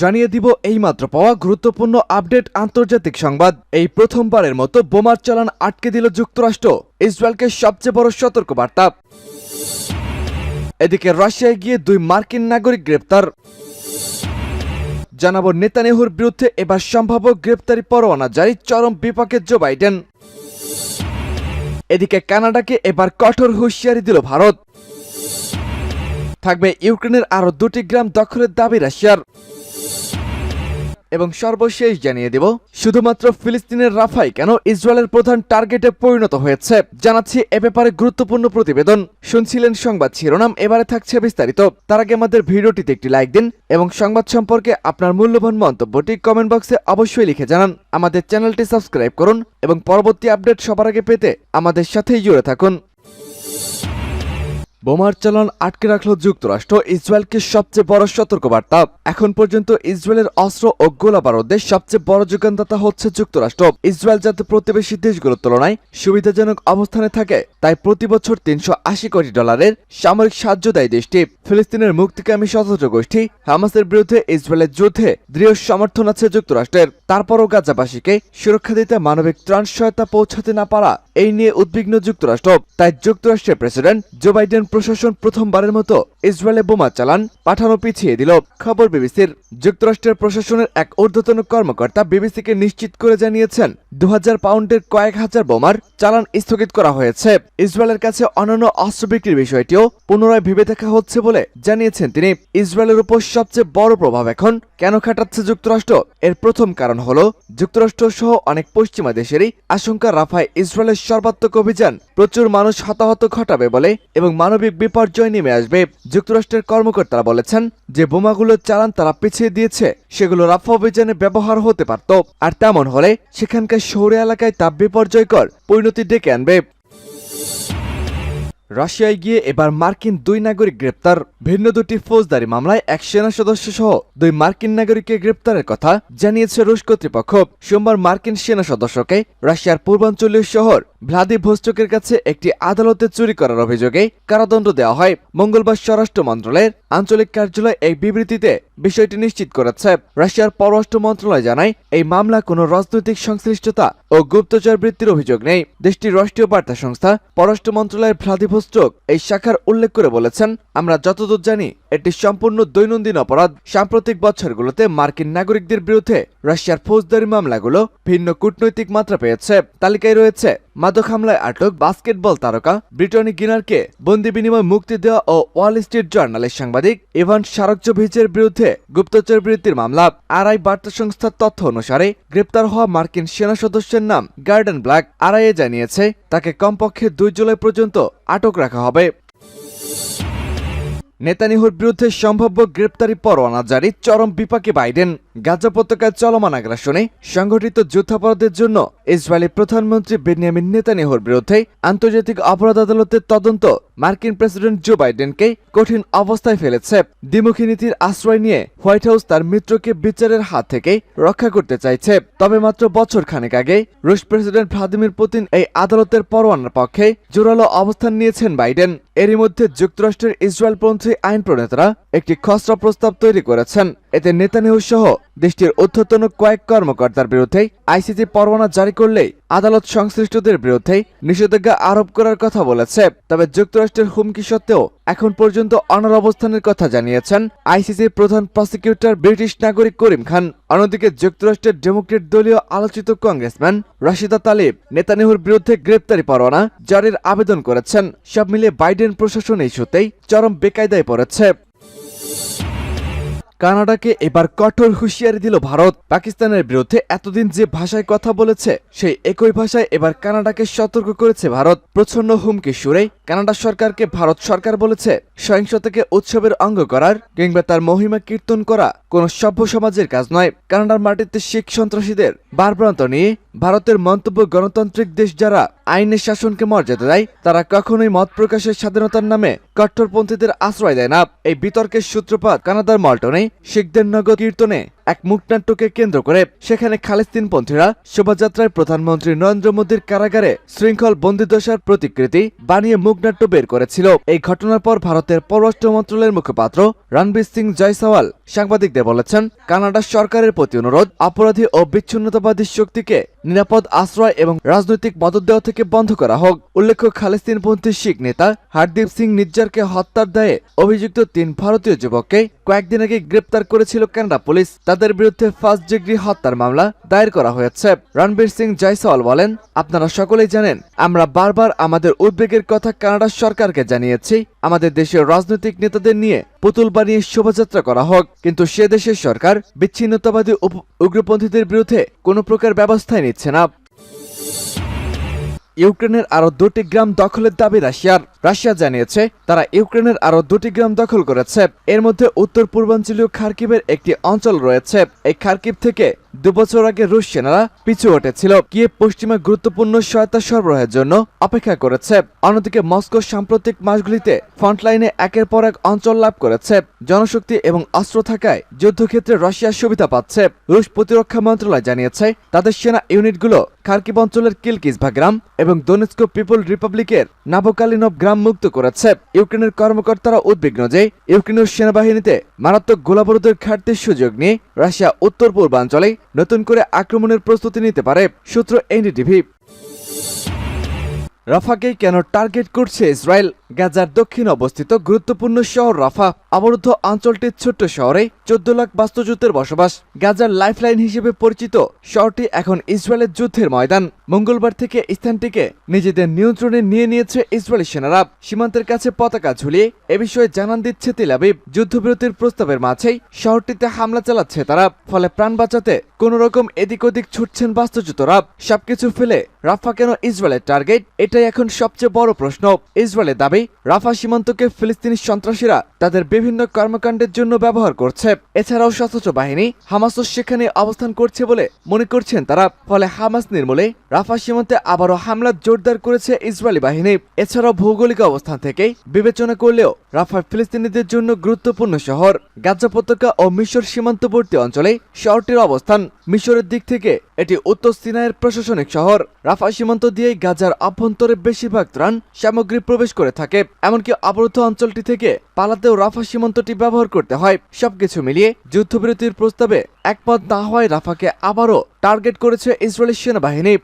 জানিয়ে দিব এইমাত্র পাওয়া গুরুত্বপূর্ণ আপডেট আন্তর্জাতিক সংবাদ। এই প্রথমবারের মতো বোমার চালান আটকে দিল যুক্তরাষ্ট্র। ইসরায়েলকে সবচেয়ে বড় সতর্কবার্তা। এদিকে রাশিয়ায় গিয়ে দুই মার্কিন নাগরিক গ্রেপ্তার। জানাব নেতানিয়াহুর বিরুদ্ধে এবার সম্ভাব্য গ্রেপ্তারি পরোয়ানা জারি চরম বিপাকে জো বাইডেন। এদিকে কানাডাকে এবার কঠোর হুঁশিয়ারি দিল ভারত। থাকবে ইউক্রেনের আরও দুটি গ্রাম দখলের দাবি রাশিয়ার। এবং সর্বশেষ জানিয়ে দেব, শুধুমাত্র ফিলিস্তিনের রাফাই কেন ইসরায়েলের প্রধান টার্গেটে পরিণত হয়েছে, জানাচ্ছি এ ব্যাপারে গুরুত্বপূর্ণ প্রতিবেদন। শুনছিলেন সংবাদ শিরোনাম, এবারে থাকছে বিস্তারিত। তার আগে আমাদের ভিডিওটিতে একটি লাইক দিন এবং সংবাদ সম্পর্কে আপনার মূল্যবান মন্তব্যটি কমেন্ট বক্সে অবশ্যই লিখে জানান। আমাদের চ্যানেলটি সাবস্ক্রাইব করুন এবং পরবর্তী আপডেট সবার আগে পেতে আমাদের সাথেই জুড়ে থাকুন। বোমার চালান আটকে রাখল যুক্তরাষ্ট্র, ইসরায়েলকে সবচেয়ে বড় সতর্কবার্তা। এখন পর্যন্ত ইসরায়েলের অস্ত্র ও গোলা বারুদের সবচেয়ে বড় যোগানদাতা হচ্ছে যুক্তরাষ্ট্র। ইসরায়েল যাতে প্রতিবেশী দেশগুলোর তুলনায় সুবিধাজনক অবস্থানে থাকে, তাই প্রতি বছর তিনশো আশি কোটি ডলারের সামরিক সাহায্য দেয় দেশটি। ফিলিস্তিনের মুক্তিকামী সশস্ত্র গোষ্ঠী হামাসের বিরুদ্ধে ইসরায়েলের যুদ্ধে দৃঢ় সমর্থন আছে যুক্তরাষ্ট্রের। তারপরও গাজাবাসীকে সুরক্ষা দিতে মানবিক ত্রাণ সহায়তা পৌঁছাতে না পারা, এই নিয়ে উদ্বিগ্ন যুক্তরাষ্ট্র। তাই যুক্তরাষ্ট্রের প্রেসিডেন্ট জো বাইডেন প্রশাসন প্রথমবারের মতো ইসরায়েলে বোমা চালান পাঠানো পিছিয়ে দিল। খবর বিবিসির। যুক্তরাষ্ট্রের প্রশাসনের এক ঊর্ধ্বতন কর্মকর্তা বিবিসিকে নিশ্চিত করে জানিয়েছেন দু পাউন্ডের কয়েক হাজার বোমার চালান স্থগিত করা হয়েছে। ইসরায়েলের কাছে অন্যান্য অস্ত্র বিক্রির বিষয়টিও পুনরায় ভেবে দেখা হচ্ছে বলে জানিয়েছেন তিনি। ইসরায়েলের উপর সবচেয়ে বড় প্রভাব এখন কেন খাটাচ্ছে যুক্তরাষ্ট্র? এর প্রথম কারণ হল যুক্তরাষ্ট্র সহ অনেক পশ্চিমা দেশেরই আশঙ্কা রাফায় ইসরায়েলের সর্বাত্মক অভিযান প্রচুর মানুষ হতাহত ঘটাবে বলে এবং মানবিক বিপর্যয় নেমে আসবে। যুক্তরাষ্ট্রের কর্মকর্তারা বলেছেন যে বোমাগুলোর চালান তারা পিছিয়ে দিয়েছে, সেগুলো রাফা অভিযানে ব্যবহার হতে পারত। আর তেমন হলে সেখানকার শহরে এলাকায় তা বিপর্যয়কর পরিণতি ডেকে আনবে। রাশিয়ায় গিয়ে এবার মার্কিন দুই নাগরিক গ্রেপ্তার। ভিন্ন দুটি ফৌজদারি মামলায় এক সেনা সদস্য সহ দুই মার্কিন নাগরিককে গ্রেপ্তারের কথা জানিয়েছে রুশ কর্তৃপক্ষ। সোমবার মার্কিন সেনা সদস্যকে রাশিয়ার পূর্বাঞ্চলীয় শহর ভ্লাদিভোস্টকের কাছে একটি আদালতে চুরি করার অভিযোগে কারাদণ্ড দেওয়া হয়। মঙ্গলবার স্বরাষ্ট্র মন্ত্রণালয়ের আঞ্চলিক কার্যালয় এই বিবৃতিতে বিষয়টি নিশ্চিত করেছে। রাশিয়ার পররাষ্ট্র মন্ত্রণালয় জানায়, এই মামলা কোনো রাজনৈতিক সংশ্লিষ্টতা ও গুপ্তচর বৃত্তির অভিযোগ নেই। দেশটির রাষ্ট্রীয় বার্তা সংস্থা পররাষ্ট্র মন্ত্রণালয়ের ভ্লাদিভোস্টক এই শাখার উল্লেখ করে বলেছেন, আমরা যতদূর জানি, এটি সম্পূর্ণ দৈনন্দিন অপরাধ। সাম্প্রতিক বছরগুলোতে মার্কিন নাগরিকদের বিরুদ্ধে রাশিয়ার ফৌজদারি মামলাগুলো ভিন্ন কূটনৈতিক মাত্রা পেয়েছে। তালিকায় রয়েছে, মাদক হামলায় আটক বাস্কেটবল তারকা ব্রিটনি গিনারকে বন্দি বিনিময় মুক্তি দেওয়া ও ওয়াল স্ট্রিট জার্নালের সাংবাদিক ইভান সারকচোভিচের বিরুদ্ধে গুপ্তচর বৃত্তির মামলা। আরআই বার্তা সংস্থার তথ্য অনুসারে গ্রেপ্তার হওয়া মার্কিন সেনা সদস্যের নাম গার্ডেন ব্ল্যাক। আরআইএ জানিয়েছে, তাকে কমপক্ষে দুই জুলাই পর্যন্ত আটক রাখা হবে। নেতানিহুর বিরুদ্ধে সম্ভাব্য গ্রেপ্তারি পরোয়ানা জারি চরম বিপাকে বাইডেন। গাজা উপত্যকায় চলমান আগ্রাসনে সংঘটিত যুদ্ধাপরাধের জন্য ইসরায়েলি প্রধানমন্ত্রী বেনিয়ামিন নেতানিহুর বিরুদ্ধে আন্তর্জাতিক অপরাধ আদালতের তদন্ত মার্কিন প্রেসিডেন্ট জো বাইডেনকে কঠিন অবস্থায় ফেলেছে। দ্বিমুখী নীতির আশ্রয় নিয়ে হোয়াইট হাউস তার মিত্রকে বিচারের হাত থেকে রক্ষা করতে চাইছে। তবে মাত্র বছর খানেক আগে রুশ প্রেসিডেন্ট ভ্লাদিমির পুতিন এই আদালতের পরোয়ানার পক্ষে জোরালো অবস্থান নিয়েছেন বাইডেন। এরই মধ্যে যুক্তরাষ্ট্রের ইসরায়েলপন্থী আইন প্রণেতারা একটি খসড়া প্রস্তাব তৈরি করেছেন। এতে নেতানিয়াহু সহ দেশটির ঊর্ধ্বতন কয়েক কর্মকর্তার বিরুদ্ধে আইসিসি পরোয়ানা জারি করলেই আদালত সংশ্লিষ্টদের বিরুদ্ধে নিষেধাজ্ঞা আরোপ করার কথা বলেছে। তবে যুক্তরাষ্ট্রের হুমকি সত্ত্বেও এখন পর্যন্ত অনর অবস্থানের কথা জানিয়েছেন আইসিসির প্রধান প্রসিকিউটর ব্রিটিশ নাগরিক করিম খান। অন্যদিকে যুক্তরাষ্ট্রের ডেমোক্রেট দলীয় আলোচিত কংগ্রেসম্যান রাশিদা তালিব নেতানিহুর বিরুদ্ধে গ্রেপ্তারি পরোয়ানা জারির আবেদন করেছেন। সব মিলিয়ে বাইডেন প্রশাসন ইস্যুতেই চরম বেকায়দায় পড়েছে। কানাডাকে এবার কঠোর হুঁশিয়ারি দিল ভারত। পাকিস্তানের বিরুদ্ধে এতদিন যে ভাষায় কথা বলেছে, সেই একই ভাষায় এবার কানাডাকে সতর্ক করেছে ভারত। প্রচ্ছন্ন হুমকি সুরেই কানাডা সরকারকে ভারত সরকার বলেছে, সহিংসতাকে উৎসবের অঙ্গ করার কিংবা তার মহিমা কীর্তন করা কোনো সভ্য সমাজের কাজ নয়। কানাডার মাটিতে শিখ সন্ত্রাসীদের বারপ্রান্ত নিয়ে ভারতের মন্তব্য গণতান্ত্রিক দেশ যারা আইনের শাসনকে মর্যাদা দেয়, তারা কখনোই মত প্রকাশের স্বাধীনতার নামে কট্টরপন্থীদের আশ্রয় দেয় না। এই বিতর্কের সূত্রপাত কানাডার মল্টনে, শিখদের নগর কীর্তনে। এক মুখনাট্যকে কেন্দ্র করে সেখানে খালিস্তিনপন্থীরা শোভাযাত্রায় প্রধানমন্ত্রী নরেন্দ্র মোদীর কারাগারে শৃঙ্খল বন্দিদশার প্রতিকৃতি বানিয়ে মুখনাট্য বের করেছিল। এই ঘটনার পর ভারতের পররাষ্ট্র মন্ত্রণালয়ের মুখপাত্র রণবীর সিং জয়সওয়াল সাংবাদিকদের বলেছেন, কানাডা সরকারের প্রতি অনুরোধ অপরাধী ও বিচ্ছিন্নতাবাদী শক্তিকে নিরাপদ আশ্রয় এবং রাজনৈতিক মদত দেওয়া থেকে বন্ধ করা হোক। উল্লেখ্য, খালিস্তিনপন্থী শিখ নেতা হারদীপ সিং নিজ্জারকে হত্যার দায়ে অভিযুক্ত তিন ভারতীয় যুবককে কয়েকদিন আগে গ্রেপ্তার করেছিল কানাডা পুলিশ। তাদের বিরুদ্ধে ফার্স্ট ডিগ্রি হত্যার মামলা দায়ের করা হয়েছে। রণবীর সিং জয়সওয়াল বলেন, আপনারা সকলেই জানেন, আমরা বারবার আমাদের উদ্বেগের কথা কানাডা সরকারকে জানিয়েছি। আমাদের দেশের রাজনৈতিক নেতাদের নিয়ে পুতুল বানিয়ে শোভাযাত্রা করা হোক। কিন্তু সে দেশের সরকার বিচ্ছিন্নতাবাদী উগ্রপন্থীদের বিরুদ্ধে কোনো প্রকার ব্যবস্থাই নিচ্ছে না। ইউক্রেনের আরও দুটি গ্রাম দখলের দাবি রাশিয়ার। রাশিয়া জানিয়েছে, তারা ইউক্রেনের আরও দুটি গ্রাম দখল করেছে। এর মধ্যে উত্তর পূর্বাঞ্চলীয় খার্কিবের একটি অঞ্চল রয়েছে। এই খার্কিব থেকে দুবছর আগে রুশ সেনারা পিছু হটেছিল। কিয়ে পশ্চিমা গুরুত্বপূর্ণ সহায়তা সরবরাহের জন্য অপেক্ষা করেছে। অন্যদিকে মস্কো সাম্প্রতিক মাসগুলিতে ফ্রন্টলাইনে একের পর এক অঞ্চল লাভ করেছে। জনশক্তি এবং অস্ত্র থাকায় যুদ্ধক্ষেত্রে রাশিয়ার সুবিধা পাচ্ছে। রুশ প্রতিরক্ষা মন্ত্রণালয় জানিয়েছে, তাদের সেনা ইউনিটগুলো খার্কিব অঞ্চলের কিলকিসভা গ্রাম এবং দোনেস্কো পিপল রিপাবলিকের নাবোকালিনভ গ্রাম মুক্ত করেছে। ইউক্রেনের কর্মকর্তারা উদ্বিগ্ন যে ইউক্রেনের সেনাবাহিনীতে মারাত্মক গোলাবরুদের ঘাটতির সুযোগ নিয়ে রাশিয়া উত্তর পূর্বাঞ্চলে নতুন করে আক্রমণের প্রস্তুতি নিতে পারে সূত্র এনডিটিভি। রাফাকে কেন টার্গেট করছে ইসরায়েল? গাজার দক্ষিণ অবস্থিত গুরুত্বপূর্ণ শহর রাফা, অবরুদ্ধ অঞ্চলটির ছোট্ট শহরে চোদ্দ লাখ বাস্তুযুদ্ধের বসবাস। গাজার লাইফলাইন হিসেবে পরিচিত শহরটি এখন ইসরায়েলের যুদ্ধের ময়দান। মঙ্গলবার থেকে স্থানটিকে নিজেদের নিয়ন্ত্রণে নিয়ে নিয়েছে ইসরায়েলি সেনারা। সীমান্তের কাছে পতাকা ঝুলিয়ে এ বিষয়ে জানান দিচ্ছে তেলাবিব যুদ্ধবিরতির প্রস্তাবের মাঝেই শহরটিতে হামলা চালাচ্ছে তারা, ফলে প্রাণ বাঁচাতে কোন রকম এদিক ওদিক ছুটছেন বাস্তুচ্যুতরা। সবকিছু ফেলে রাফা কেন ইসরায়েলের টার্গেট? এটাই এখন সবচেয়ে বড় প্রশ্ন। ইসরায়েলের দাবি রাফা সীমান্তকে ফিলিস্তিনি সন্ত্রাসীরা তাদের বিভিন্ন কর্মকাণ্ডের জন্য ব্যবহার করছে। এছাড়াও সশস্ত্র বাহিনী হামাসও সেখানে অবস্থান করছে বলে মনে করছেন তারা। ফলে হামাস নির্মূলে রাফা সীমান্তে আবারও হামলা জোরদার করেছে ইসরায়েলি বাহিনী। এছাড়াও ভৌগোলিক অবস্থান থেকে বিবেচনা করলেও রাফা ফিলিস্তিনিদের জন্য গুরুত্বপূর্ণ শহর। গাজা ও মিশর সীমান্তবর্তী অঞ্চলে শহরটির অবস্থান। মিশরের দিক থেকে এটি উত্তর সিনাইয়ের প্রশাসনিক শহর। রাফা সীমান্ত দিয়েই গাজার অভ্যন্তরে বেশিরভাগ ত্রাণ সামগ্রী প্রবেশ করে থাকে। এমনকি অবরুদ্ধ অঞ্চলটি থেকে পালাতেও রাফা সীমান্তটি ব্যবহার করতে হয়। সবকিছু মিলিয়ে যুদ্ধবিরতির প্রস্তাবে একমত না হওয়ায় রাফাকে আবারও টার্গেট করেছে ইসরায়েলি সেনাবাহিনী।